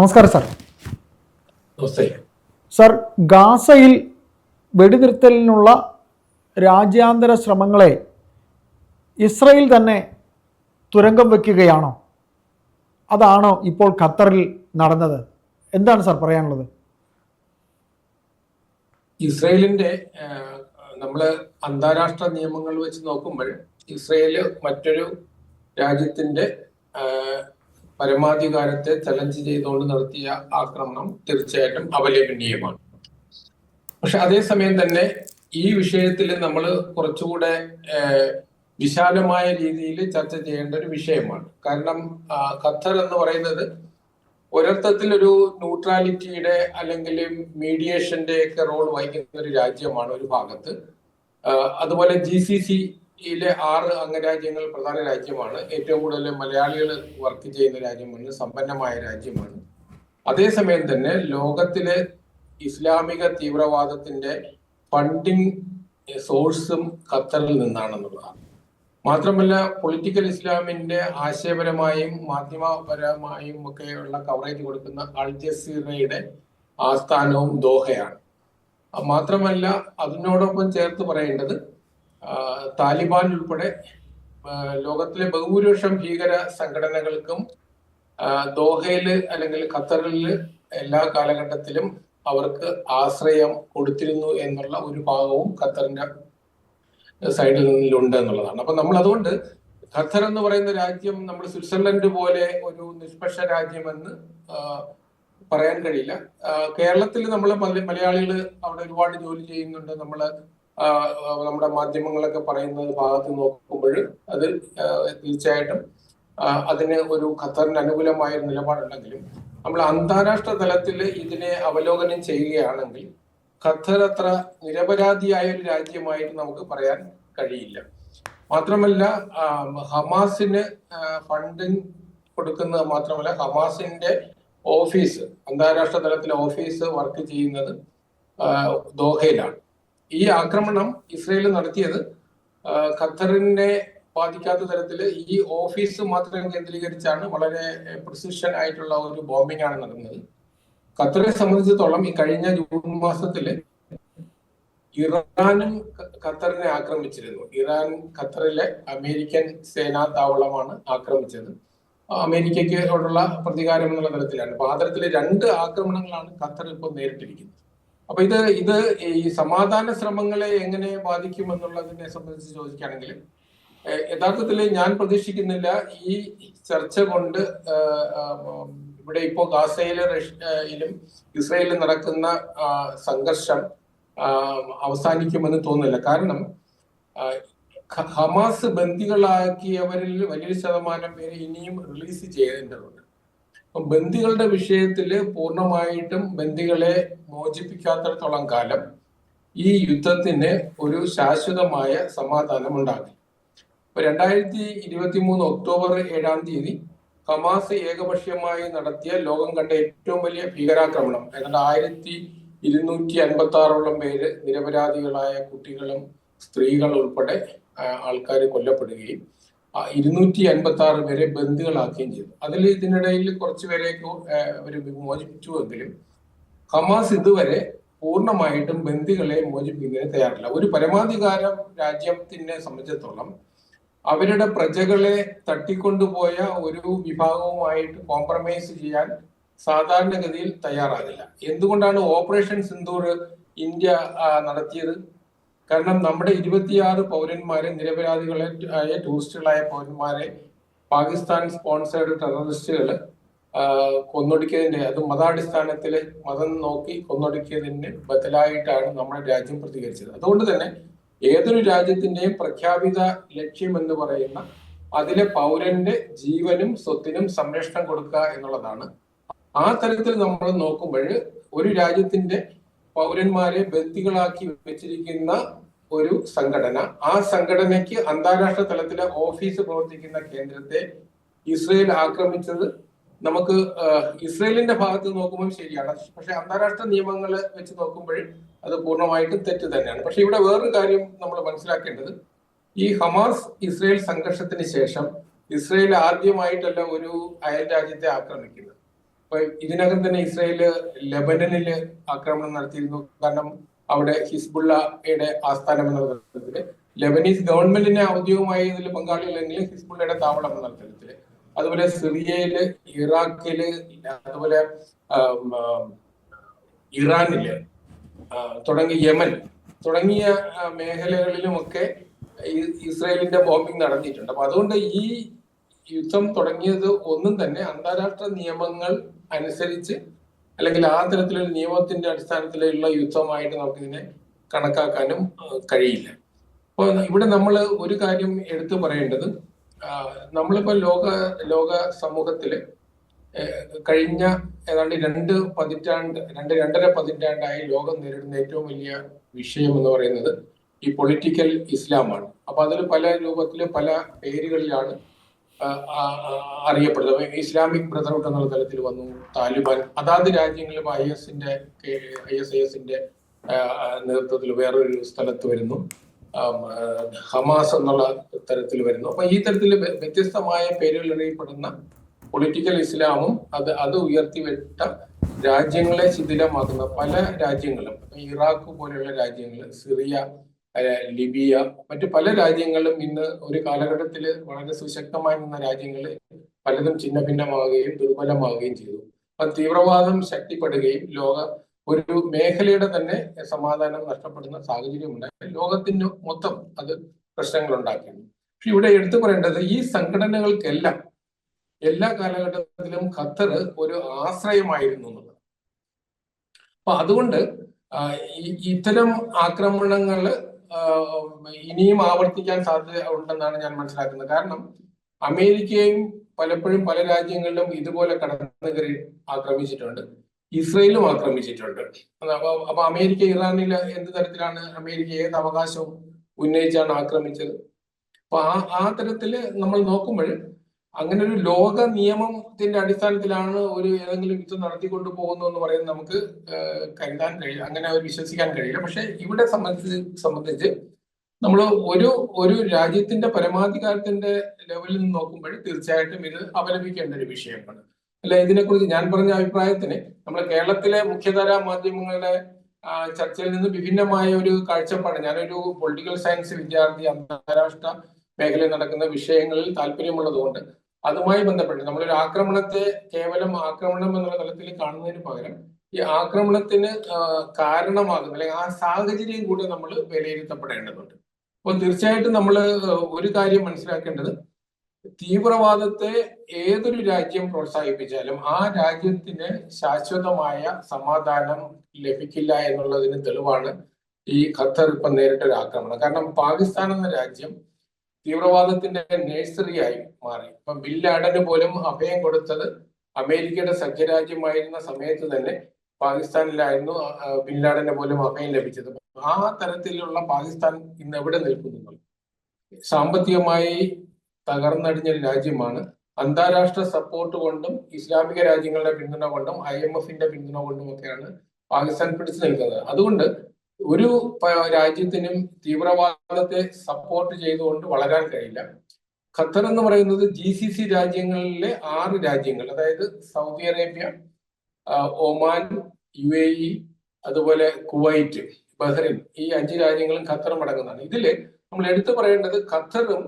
നമസ്കാരം sir. Sir ഗാസയിൽ വെടിനിർത്തലിനുള്ള രാജ്യാന്തര ശ്രമങ്ങളെ ഇസ്രയേൽ തന്നെ തുരങ്കം വയ്ക്കുകയാണോ അതാണോ ഇപ്പോൾ ഖത്തറിൽ നടന്നത്? എന്താണ് സാർ പറയാനുള്ളത്? ഇസ്രയേലിന്റെ നമ്മൾ അന്താരാഷ്ട്ര നിയമങ്ങൾ വെച്ച് നോക്കുമ്പോൾ ഇസ്രയേൽ മറ്റൊരു രാജ്യത്തിന്റെ പരമാധികാരത്തെ ചലഞ്ച് ചെയ്തുകൊണ്ട് നടത്തിയ ആക്രമണം തീർച്ചയായിട്ടും അപലപനീയമാണ്. പക്ഷെ അതേസമയം തന്നെ ഈ വിഷയത്തിൽ നമ്മൾ കുറച്ചുകൂടെ വിശാലമായ രീതിയിൽ ചർച്ച ചെയ്യേണ്ട ഒരു വിഷയമാണ്. കാരണം ഖത്തർ എന്ന് പറയുന്നത് ഒരർത്ഥത്തിൽ ഒരു ന്യൂട്രാലിറ്റിയുടെ അല്ലെങ്കിൽ മീഡിയേഷന്റെ ഒക്കെ റോൾ വഹിക്കുന്ന ഒരു രാജ്യമാണ് ഒരു ഭാഗത്ത്. അതുപോലെ ജി സി സി സിയിലെ ആറ് അംഗരാജ്യങ്ങൾ പ്രധാന രാജ്യമാണ്. ഏറ്റവും കൂടുതൽ മലയാളികൾ വർക്ക് ചെയ്യുന്ന രാജ്യമാണ് സമ്പന്നമായ രാജ്യമാണ്. അതേസമയം തന്നെ ലോകത്തിലെ ഇസ്ലാമിക തീവ്രവാദത്തിന്റെ ഫണ്ടിങ് സോഴ്സും ഖത്തറിൽ നിന്നാണെന്നുള്ളതാണ്. മാത്രമല്ല പൊളിറ്റിക്കൽ ഇസ്ലാമിന്റെ ആശയപരമായും മാധ്യമപരമായും ഒക്കെയുള്ള കവറേജ് കൊടുക്കുന്ന അൽ ജസീറയുടെ ആസ്ഥാനവും ദോഹയാണ്. മാത്രമല്ല അതിനോടൊപ്പം ചേർത്ത് പറയേണ്ടത് താലിബാൻ ഉൾപ്പെടെ ലോകത്തിലെ ബഹുഭൂരിപക്ഷം ഭീകര സംഘടനകൾക്കും ദോഹയിൽ അല്ലെങ്കിൽ ഖത്തറിൽ എല്ലാ കാലഘട്ടത്തിലും അവർക്ക് ആശ്രയം കൊടുത്തിരുന്നു എന്നുള്ള ഒരു ഭാഗവും ഖത്തറിന്റെ സൈഡിൽ നിന്നുണ്ട് എന്നുള്ളതാണ്. അപ്പൊ നമ്മൾ അതുകൊണ്ട് ഖത്തർ എന്ന് പറയുന്ന രാജ്യം നമ്മൾ സ്വിറ്റ്സർലൻഡ് പോലെ ഒരു നിഷ്പക്ഷ രാജ്യമെന്ന് പറയാൻ കഴിയില്ല. കേരളത്തിൽ നമ്മൾ മലയാളികൾ അവിടെ ഒരുപാട് ജോലി ചെയ്യുന്നുണ്ട്. നമ്മൾ നമ്മുടെ മാധ്യമങ്ങളൊക്കെ പറയുന്നത് ഭാഗത്ത് നോക്കുമ്പോൾ അത് തീർച്ചയായിട്ടും അതിന് ഒരു ഖത്തറിന് അനുകൂലമായ നിലപാടുണ്ടെങ്കിലും നമ്മൾ അന്താരാഷ്ട്ര തലത്തിൽ ഇതിനെ അവലോകനം ചെയ്യുകയാണെങ്കിൽ ഖത്തർ അത്ര നിരപരാധിയായ ഒരു രാജ്യമായിട്ട് നമുക്ക് പറയാൻ കഴിയില്ല. മാത്രമല്ല ഹമാസിന് ഫണ്ടിങ് കൊടുക്കുന്നത് മാത്രമല്ല ഹമാസിന്റെ ഓഫീസ് അന്താരാഷ്ട്ര തലത്തിലെ ഓഫീസ് വർക്ക് ചെയ്യുന്നത് ദോഹയിലാണ്. ഈ ആക്രമണം ഇസ്രയേൽ നടത്തിയത് ഖത്തറിനെ ബാധിക്കാത്ത തരത്തിൽ ഈ ഓഫീസ് മാത്രം കേന്ദ്രീകരിച്ചാണ് വളരെ പ്രിസിഷൻ ആയിട്ടുള്ള ഒരു ബോംബിംഗ് ആണ് നടന്നത്. ഖത്തറെ സംബന്ധിച്ചിടത്തോളം ഈ കഴിഞ്ഞ ജൂൺ മാസത്തിൽ ഇറാനും ഖത്തറിനെ ആക്രമിച്ചിരുന്നു. ഇറാൻ ഖത്തറിലെ അമേരിക്കൻ സേനാ താവളമാണ് ആക്രമിച്ചത്. അമേരിക്കയ്ക്ക് ഉള്ള പ്രതികാരം എന്നുള്ള തരത്തിലാണ്. അപ്പൊ രണ്ട് ആക്രമണങ്ങളാണ് ഖത്തർ ഇപ്പോൾ നേരിട്ടിരിക്കുന്നത്. അപ്പൊ ഇത് ഇത് ഈ സമാധാന ശ്രമങ്ങളെ എങ്ങനെ ബാധിക്കും എന്നുള്ളതിനെ സംബന്ധിച്ച് ചോദിക്കുകയാണെങ്കിൽ യഥാർത്ഥത്തിൽ ഞാൻ പ്രതീക്ഷിക്കുന്നില്ല. ഈ ചർച്ച കൊണ്ട് ഇവിടെ ഇപ്പോ ഗാസയിലെ റഷ്യയിലും ഇസ്രയേലിലും നടക്കുന്ന സംഘർഷം അവസാനിക്കുമെന്ന് തോന്നുന്നില്ല. കാരണം ഹമാസ് ബന്ദികളാക്കിയവരിൽ വലിയൊരു ശതമാനം പേര് ഇനിയും റിലീസ് ചെയ്യേണ്ടതുണ്ട്. ബന്ദികളുടെ വിഷയത്തിൽ പൂർണമായിട്ടും ബന്ദികളെ മോചിപ്പിക്കാത്തിടത്തോളം കാലം ഈ യുദ്ധത്തിന് ഒരു ശാശ്വതമായ സമാധാനം ഉണ്ടാകില്ല ഇപ്പൊ രണ്ടായിരത്തി ഇരുപത്തി മൂന്ന് ഒക്ടോബർ ഏഴാം തീയതി ഹമാസ് ഏകപക്ഷീയമായി നടത്തിയ ലോകം കണ്ട ഏറ്റവും വലിയ ഭീകരാക്രമണം ഏതാണ്ട് ആയിരത്തി ഇരുന്നൂറ്റി അൻപത്തി ആറോളം പേര് നിരപരാധികളായ കുട്ടികളും സ്ത്രീകളും ഉൾപ്പെടെ ആൾക്കാർ കൊല്ലപ്പെടുകയും ഇരുന്നൂറ്റി അൻപത്തി ആറ് പേരെ ബന്ദികളാക്കുകയും ചെയ്തു. അതിൽ ഇതിനിടയിൽ കുറച്ച് പേരെയൊക്കെ അവർ മോചിപ്പിച്ചുവെങ്കിലും ഹമാസ് ഇതുവരെ പൂർണമായിട്ടും ബന്ദികളെ മോചിപ്പിക്കുന്നതിന് തയ്യാറില്ല. ഒരു പരമാധികാര രാജ്യത്തിനെ സംബന്ധിച്ചിടത്തോളം അവരുടെ പ്രജകളെ തട്ടിക്കൊണ്ടുപോയ ഒരു വിഭാഗവുമായിട്ട് കോംപ്രമൈസ് ചെയ്യാൻ സാധാരണഗതിയിൽ തയ്യാറാകില്ല. എന്തുകൊണ്ടാണ് ഓപ്പറേഷൻ സിന്ദൂർ ഇന്ത്യ നടത്തിയത്? കാരണം നമ്മുടെ ഇരുപത്തിയാറ് പൗരന്മാരെ നിരപരാധികളെ ആയ ടൂറിസ്റ്റുകളായ പൗരന്മാരെ പാകിസ്ഥാൻ സ്പോൺസേഡ് ടെററിസ്റ്റുകൾ കൊന്നൊടുക്കിയതിന്റെ അത് മതാടിസ്ഥാനത്തിൽ മതം നോക്കി കൊന്നൊടുക്കിയതിന് ബദലായിട്ടാണ് നമ്മുടെ രാജ്യം പ്രതികരിച്ചത്. അതുകൊണ്ട് തന്നെ ഏതൊരു രാജ്യത്തിന്റെയും പ്രഖ്യാപിത ലക്ഷ്യം എന്ന് പറയുന്ന അതിലെ പൗരന്റെ ജീവനും സ്വത്തിനും സംരക്ഷണം കൊടുക്കുക എന്നുള്ളതാണ്. ആ തരത്തിൽ നമ്മൾ നോക്കുമ്പോൾ ഒരു രാജ്യത്തിന്റെ പൗരന്മാരെ ബന്ദികളാക്കി വെച്ചിരിക്കുന്ന ഒരു സംഘടന. ആ സംഘടനയ്ക്ക് അന്താരാഷ്ട്ര തലത്തിലെ ഓഫീസ് പ്രവർത്തിക്കുന്ന കേന്ദ്രത്തെ ഇസ്രയേൽ ആക്രമിച്ചത് നമുക്ക് ഇസ്രയേലിന്റെ ഭാഗത്ത് നോക്കുമ്പോൾ ശരിയാണ്. പക്ഷെ അന്താരാഷ്ട്ര നിയമങ്ങൾ വെച്ച് നോക്കുമ്പോൾ അത് പൂർണമായിട്ടും തെറ്റ് തന്നെയാണ്. പക്ഷെ ഇവിടെ വേറൊരു കാര്യം നമ്മൾ മനസ്സിലാക്കേണ്ടത്. ഈ ഹമാസ് ഇസ്രയേൽ സംഘർഷത്തിന് ശേഷം ഇസ്രയേൽ ആദ്യമായിട്ടല്ല ഒരു അയൽ രാജ്യത്തെ ആക്രമിക്കുന്നത്. അപ്പൊ ഇതിനകം തന്നെ ഇസ്രയേൽ ലെബനനിൽ ആക്രമണം നടത്തിയിരുന്നു. കാരണം അവിടെ ഹിസ്ബുള്ളയുടെ ആസ്ഥാനം എന്ന തരത്തിൽ. ലെബനീസ് ഗവൺമെന്റിനെ ഔദ്യോഗികമായി ഇതിൽ പങ്കാളികളെങ്കിൽ ഹിസ്ബുള്ളയുടെ താവളം എന്ന തരത്തിൽ. അതുപോലെ സിറിയയിൽ ഇറാഖിൽ അതുപോലെ ഇറാനിൽ തുടങ്ങി യമൻ. തുടങ്ങിയ മേഖലകളിലും ഇസ്രയേലിന്റെ ഇസ്രായേലിന്റെ ബോംബിംഗ് നടന്നിട്ടുണ്ട്. അപ്പൊ അതുകൊണ്ട് ഈ യുദ്ധം തുടങ്ങിയത് ഒന്നും തന്നെ അന്താരാഷ്ട്ര നിയമങ്ങൾ അനുസരിച്ച് അല്ലെങ്കിൽ ആ തരത്തിലൊരു നിയമത്തിന്റെ അടിസ്ഥാനത്തിലുള്ള യുദ്ധമായിട്ട് നമുക്കിതിനെ കണക്കാക്കാനും കഴിയില്ല. അപ്പോൾ ഇവിടെ നമ്മൾ ഒരു കാര്യം എടുത്തു പറയേണ്ടത് നമ്മളിപ്പോൾ നമ്മളിപ്പോ ലോക ലോക സമൂഹത്തിൽ കഴിഞ്ഞ ഏതാണ്ട് രണ്ട് പതിറ്റാണ്ട് രണ്ട് രണ്ടര പതിറ്റാണ്ടായി ലോകം നേരിടുന്ന ഏറ്റവും വലിയ വിഷയം എന്ന് പറയുന്നത് ഈ പൊളിറ്റിക്കൽ ഇസ്ലാമാണ്. അപ്പൊ അതിൽ പല രൂപത്തിൽ പല പേരുകളിലാണ് അറിയപ്പെടുന്നത്. ഇസ്ലാമിക് ബ്രദർഹുഡ് എന്നുള്ള തലത്തിൽ വന്നു. താലിബാൻ അതാത് രാജ്യങ്ങളിലും ഐ എസിന്റെ ഐ എസ് ഐ എസിന്റെ നേതൃത്വത്തിൽ വേറൊരു സ്ഥലത്ത് വരുന്നു. ഹമാസ് എന്നുള്ള തരത്തിൽ വരുന്നു. അപ്പൊ ഈ തരത്തിൽ വ്യത്യസ്തമായ പേരുകൾ അറിയപ്പെടുന്ന പൊളിറ്റിക്കൽ ഇസ്ലാമും അത് അത് ഉയർത്തിവിട്ട രാജ്യങ്ങളെ ശിഥിലമാക്കുന്ന പല രാജ്യങ്ങളും. ഇറാഖ് പോലെയുള്ള രാജ്യങ്ങൾ സിറിയ ലിബിയ മറ്റ് പല രാജ്യങ്ങളും ഇന്ന് ഒരു കാലഘട്ടത്തിൽ വളരെ സുശക്തമായി നിന്ന രാജ്യങ്ങൾ പലതും ചിന്ന ഭിന്നമാവുകയും ദുർബലമാവുകയും ചെയ്തു. അപ്പൊ തീവ്രവാദം ശക്തിപ്പെടുകയും ലോക ഒരു മേഖലയുടെ തന്നെ സമാധാനം നഷ്ടപ്പെടുന്ന സാഹചര്യം ഉണ്ടായി ലോകത്തിന് മൊത്തം അത് പ്രശ്നങ്ങൾ ഉണ്ടാക്കിയിരുന്നു പക്ഷെ ഇവിടെ എടുത്തു പറയേണ്ടത് ഈ സംഘടനകൾക്കെല്ലാം എല്ലാ കാലഘട്ടത്തിലും ഖത്തർ ഒരു ആശ്രയമായിരുന്നു എന്നുള്ളത് അപ്പൊ അതുകൊണ്ട് ഇത്തരം ആക്രമണങ്ങൾ ഇനിയും ആവർത്തിക്കാൻ സാധ്യത ഉണ്ടെന്നാണ് ഞാൻ മനസ്സിലാക്കുന്നത്. കാരണം അമേരിക്കയും പലപ്പോഴും പല രാജ്യങ്ങളിലും ഇതുപോലെ കടന്നു കയറി ആക്രമിച്ചിട്ടുണ്ട്. ഇസ്രയേലും ആക്രമിച്ചിട്ടുണ്ട്. അപ്പൊ അമേരിക്ക ഇറാനിൽ എന്ത് തരത്തിലാണ് അമേരിക്ക ഏത് അവകാശവും ഉന്നയിച്ചാണ് ആക്രമിച്ചത്? അപ്പൊ ആ ആ തരത്തിൽ നമ്മൾ നോക്കുമ്പോൾ അങ്ങനെ ഒരു ലോക നിയമത്തിന്റെ അടിസ്ഥാനത്തിലാണ് ഒരു ഏതെങ്കിലും യുദ്ധം നടത്തിക്കൊണ്ടു പോകുന്നു എന്ന് പറയുന്നത് നമുക്ക് കരുതാൻ കഴിയില്ല അങ്ങനെ അവർ വിശ്വസിക്കാൻ കഴിയില്ല. പക്ഷെ ഇവിടെ സംബന്ധിച്ച് സംബന്ധിച്ച് നമ്മൾ ഒരു ഒരു രാജ്യത്തിന്റെ പരമാധികാരത്തിന്റെ ലെവലിൽ നിന്ന് നോക്കുമ്പോൾ തീർച്ചയായിട്ടും ഇത് അപലപിക്കേണ്ട ഒരു വിഷയമാണ്. അല്ല ഇതിനെക്കുറിച്ച് ഞാൻ പറഞ്ഞ അഭിപ്രായത്തിന് നമ്മൾ കേരളത്തിലെ മുഖ്യധാര മാധ്യമങ്ങളുടെ ചർച്ചയിൽ നിന്ന് വിഭിന്നമായ ഒരു കാഴ്ചപ്പാട്. ഞാനൊരു പൊളിറ്റിക്കൽ സയൻസ് വിദ്യാർത്ഥി അന്താരാഷ്ട്ര മേഖലയിൽ നടക്കുന്ന വിഷയങ്ങളിൽ താല്പര്യമുള്ളതുകൊണ്ട് അതുമായി ബന്ധപ്പെട്ട് നമ്മളൊരു ആക്രമണത്തെ കേവലം ആക്രമണം എന്നുള്ള തലത്തിൽ കാണുന്നതിന് പകരം ഈ ആക്രമണത്തിന് കാരണമാകുന്ന അല്ലെങ്കിൽ ആ സാഹചര്യം കൂടെ നമ്മൾ വിലയിരുത്തപ്പെടേണ്ടതുണ്ട്. അപ്പോൾ തീർച്ചയായിട്ടും നമ്മൾ ഒരു കാര്യം മനസ്സിലാക്കേണ്ടത് തീവ്രവാദത്തെ ഏതൊരു രാജ്യം പ്രോത്സാഹിപ്പിച്ചാലും ആ രാജ്യത്തിന് ശാശ്വതമായ സമാധാനം ലഭിക്കില്ല എന്നുള്ളതിന് തെളിവാണ് ഈ ഖത്തർ ഇപ്പം നേരിട്ടൊരു ആക്രമണം കാരണം പാകിസ്ഥാൻ എന്ന രാജ്യം തീവ്രവാദത്തിന്റെ നേഴ്സറിയായി മാറി. ഇപ്പം ബിൽ ആഡന് പോലും അഭയം കൊടുത്തത് അമേരിക്കയുടെ സഖ്യരാജ്യമായിരുന്ന സമയത്ത് തന്നെ പാകിസ്ഥാനിലായിരുന്നു ബിൻ പോലും അഭയം ലഭിച്ചത്. ആ തരത്തിലുള്ള പാകിസ്ഥാൻ ഇന്ന് എവിടെ നിൽക്കുന്നു സാമ്പത്തികമായി തകർന്നടിഞ്ഞ രാജ്യമാണ്. അന്താരാഷ്ട്ര സപ്പോർട്ട് കൊണ്ടും ഇസ്ലാമിക രാജ്യങ്ങളുടെ പിന്തുണ കൊണ്ടും ഐ എം എഫിന്റെ പിന്തുണ കൊണ്ടും ഒക്കെയാണ് പാകിസ്ഥാൻ പിടിച്ചു നിൽക്കുന്നത്. അതുകൊണ്ട് ഒരു രാജ്യത്തിനും തീവ്രവാദത്തെ സപ്പോർട്ട് ചെയ്തുകൊണ്ട് വളരാൻ കഴിയില്ല. ഖത്തർ എന്ന് പറയുന്നത് ജി സി സി രാജ്യങ്ങളിലെ ആറ് രാജ്യങ്ങൾ അതായത് Saudi Arabia Oman U A E അതുപോലെ കുവൈറ്റ് ബഹ്റിൻ ഈ അഞ്ച് രാജ്യങ്ങളും ഖത്തറും അടങ്ങുന്നതാണ്. ഇതിൽ നമ്മൾ എടുത്തു പറയേണ്ടത് ഖത്തറും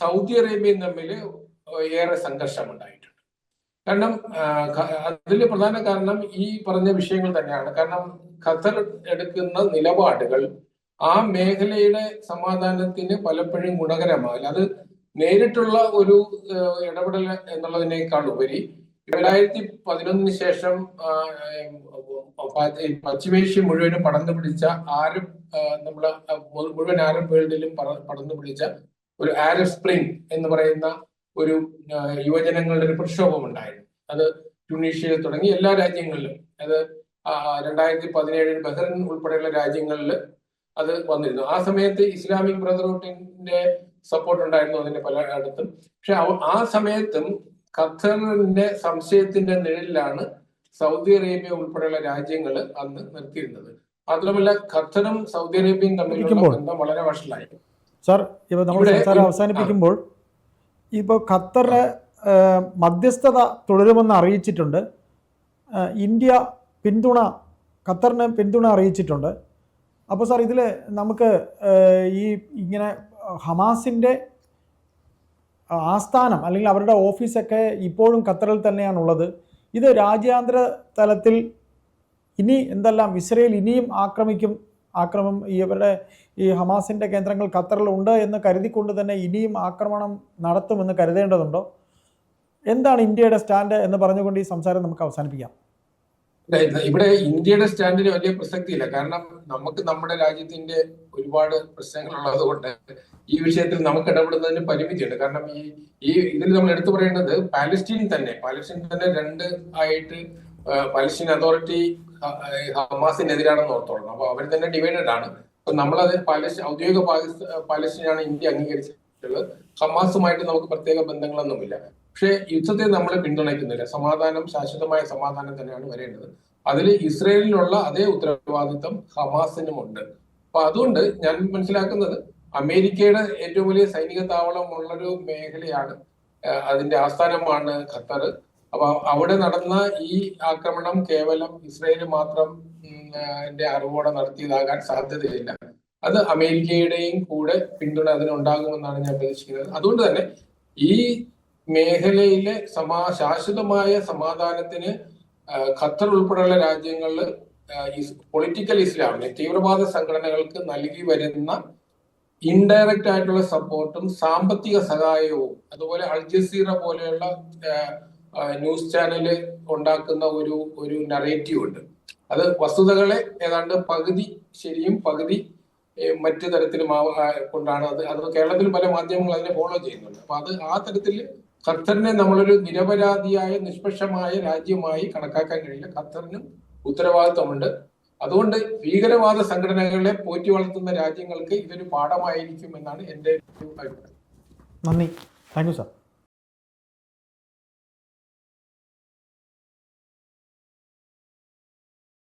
സൗദി അറേബ്യയും തമ്മിൽ ഏറെ സംഘർഷം ഉണ്ടായിട്ടുണ്ട്. കാരണം അതിൽ പ്രധാന കാരണം ഈ പറഞ്ഞ വിഷയങ്ങൾ തന്നെയാണ്. കാരണം ഖത്തർ എടുക്കുന്ന നിലപാടുകൾ ആ മേഖലയുടെ സമാധാനത്തിന് പലപ്പോഴും ഗുണകരമാകില്ല അത് നേരിട്ടുള്ള ഒരു ഇടപെടൽ എന്നുള്ളതിനേക്കാൾ ഉപരി രണ്ടായിരത്തി പതിനൊന്നിന് ശേഷം പശ്ചിമേഷ്യ മുഴുവനും പടന്നു പിടിച്ച ആരും നമ്മളെ മുഴുവൻ ആരബ് വേൾഡിലും പടന്നു പിടിച്ച ഒരു ആരബ് സ്പ്രിംഗ് എന്ന് പറയുന്ന ഒരു യുവജനങ്ങളുടെ ഒരു പ്രക്ഷോഭം ഉണ്ടായിരുന്നു അത് ട്യൂണീഷ്യയിൽ തുടങ്ങി എല്ലാ രാജ്യങ്ങളിലും. അത് രണ്ടായിരത്തി പതിനേഴിൽ ബഹ്റിൻ ഉൾപ്പെടെയുള്ള രാജ്യങ്ങളിൽ അത് വന്നിരുന്നു. ആ സമയത്ത് ഇസ്ലാമിക് ബ്രദർഹുഡിന്റെ സപ്പോർട്ട് ഉണ്ടായിരുന്നു അതിന്റെ പലയിടത്തും പക്ഷെ ആ സമയത്തും ഖത്തറിന്റെ സംശയത്തിന്റെ നിഴലിലാണ് സൗദി അറേബ്യ ഉൾപ്പെടെയുള്ള രാജ്യങ്ങൾ അന്ന് നിർത്തിയിരുന്നത്. മാത്രമല്ല ഖത്തറും സൗദി അറേബ്യയും തമ്മിലുള്ള ബന്ധം വളരെ വഷളായി. സാർ ഇപ്പോൾ നമ്മൾ സംസാരം അവസാനിപ്പിക്കുമ്പോൾ ഇപ്പോൾ ഖത്തറിലെ മധ്യസ്ഥത തുടരുമെന്ന് അറിയിച്ചിട്ടുണ്ട്. ഇന്ത്യ പിന്തുണ ഖത്തറിന് പിന്തുണ അറിയിച്ചിട്ടുണ്ട്. അപ്പോൾ സാർ ഇതിൽ നമുക്ക് ഈ ഇങ്ങനെ ഹമാസിന്റെ ആസ്ഥാനം അല്ലെങ്കിൽ അവരുടെ ഓഫീസൊക്കെ ഇപ്പോഴും ഖത്തറിൽ തന്നെയാണുള്ളത്. ഇത് രാജ്യാന്തര തലത്തിൽ ഇനി എന്തെല്ലാം ഇസ്രയേൽ ഇനിയും ആക്രമിക്കും ആക്രമം ഈ ഇവരുടെ ഈ ഹമാസിന്റെ കേന്ദ്രങ്ങൾ ഖത്തറിലുണ്ട് എന്ന് കരുതിക്കൊണ്ട് തന്നെ ഇനിയും ആക്രമണം നടത്തുമെന്ന് കരുതേണ്ടതുണ്ടോ? എന്താണ് ഇന്ത്യയുടെ സ്റ്റാൻഡ് എന്ന് പറഞ്ഞുകൊണ്ട് ഈ സംസാരം നമുക്ക് അവസാനിപ്പിക്കാം. ഇവിടെ ഇന്ത്യയുടെ സ്റ്റാൻഡിന് വലിയ പ്രസക്തിയില്ല. കാരണം നമുക്ക് നമ്മുടെ രാജ്യത്തിന്റെ ഒരുപാട് പ്രശ്നങ്ങൾ ഉള്ളത് കൊണ്ട് ഈ വിഷയത്തിൽ നമുക്ക് ഇടപെടുന്നതിന് പരിമിതിയുണ്ട്. കാരണം ഈ ഈ ഇതിൽ നമ്മൾ എടുത്തു പറയേണ്ടത് പാലസ്റ്റീൻ തന്നെ. പാലസ്റ്റീൻ തന്നെ രണ്ട് ആയിട്ട് പാലസ്റ്റീൻ അതോറിറ്റി ഹമാസിനെതിരാണെന്ന് ഓർത്തോളണം. അപ്പൊ അവർ തന്നെ ഡിവൈഡഡ് ആണ്. അപ്പൊ നമ്മളത് പാലസ്റ്റീൻ ഔദ്യോഗിക പാലസ്റ്റീനാണ് ഇന്ത്യ അംഗീകരിച്ചിട്ടുള്ളത്. ഹമാസുമായിട്ട് നമുക്ക് പ്രത്യേക ബന്ധങ്ങളൊന്നുമില്ല. പക്ഷേ യുദ്ധത്തെ നമ്മൾ പിന്തുണയ്ക്കുന്നില്ല. സമാധാനം ശാശ്വതമായ സമാധാനം തന്നെയാണ് വരേണ്ടത്. അതിൽ ഇസ്രയേലിനുള്ള അതേ ഉത്തരവാദിത്തം ഹമാസിനുമുണ്ട് അപ്പൊ അതുകൊണ്ട് ഞാൻ മനസ്സിലാക്കുന്നത് അമേരിക്കയുടെ ഏറ്റവും വലിയ സൈനിക താവളം ഉള്ളൊരു മേഖലയാണ് അതിന്റെ ആസ്ഥാനമാണ് ഖത്തർ. അപ്പൊ അവിടെ നടന്ന ഈ ആക്രമണം കേവലം ഇസ്രയേൽ മാത്രം അറിവോടെ നടത്തിയതാകാൻ സാധ്യതയില്ല. അത് അമേരിക്കയുടെയും കൂടെ പിന്തുണ അതിനുണ്ടാകുമെന്നാണ് ഞാൻ പ്രതീക്ഷിക്കുന്നത്. അതുകൊണ്ട് തന്നെ ഈ മേഖലയിലെ സമാ ശാശ്വതമായ സമാധാനത്തിന് ഖത്തർ ഉൾപ്പെടെയുള്ള രാജ്യങ്ങളിൽ പൊളിറ്റിക്കൽ ഇസ്ലാമിനെ തീവ്രവാദ സംഘടനകൾക്ക് നൽകി വരുന്ന ഇൻഡയറക്റ്റ് ആയിട്ടുള്ള സപ്പോർട്ടും സാമ്പത്തിക സഹായവും അതുപോലെ അൾജസീറ പോലെയുള്ള ന്യൂസ് ചാനൽ ഉണ്ടാക്കുന്ന ഒരു ഒരു നറേറ്റീവ് ഉണ്ട്. അത് വസ്തുതകളെ ഏതാണ്ട് പകുതി ശരിയും പകുതി മറ്റു തരത്തിലും കൊണ്ടാണ് അത്. അത് കേരളത്തിൽ പല മാധ്യമങ്ങൾ അതിനെ ഫോളോ ചെയ്യുന്നുണ്ട്. അപ്പൊ അത് ആ തരത്തിൽ ഖത്തറിനെ നമ്മളൊരു നിരപരാധിയായ നിഷ്പക്ഷമായ രാജ്യമായി കണക്കാക്കാൻ കഴിയില്ല. ഖത്തറിനും ഉത്തരവാദിത്വമുണ്ട്. അതുകൊണ്ട് ഭീകരവാദ സംഘടനകളെ പോറ്റി വളർത്തുന്ന രാജ്യങ്ങൾക്ക് ഇതൊരു പാഠമായിരിക്കും എന്നാണ് എന്റെ അഭിപ്രായം. നന്ദി. Thank you sir.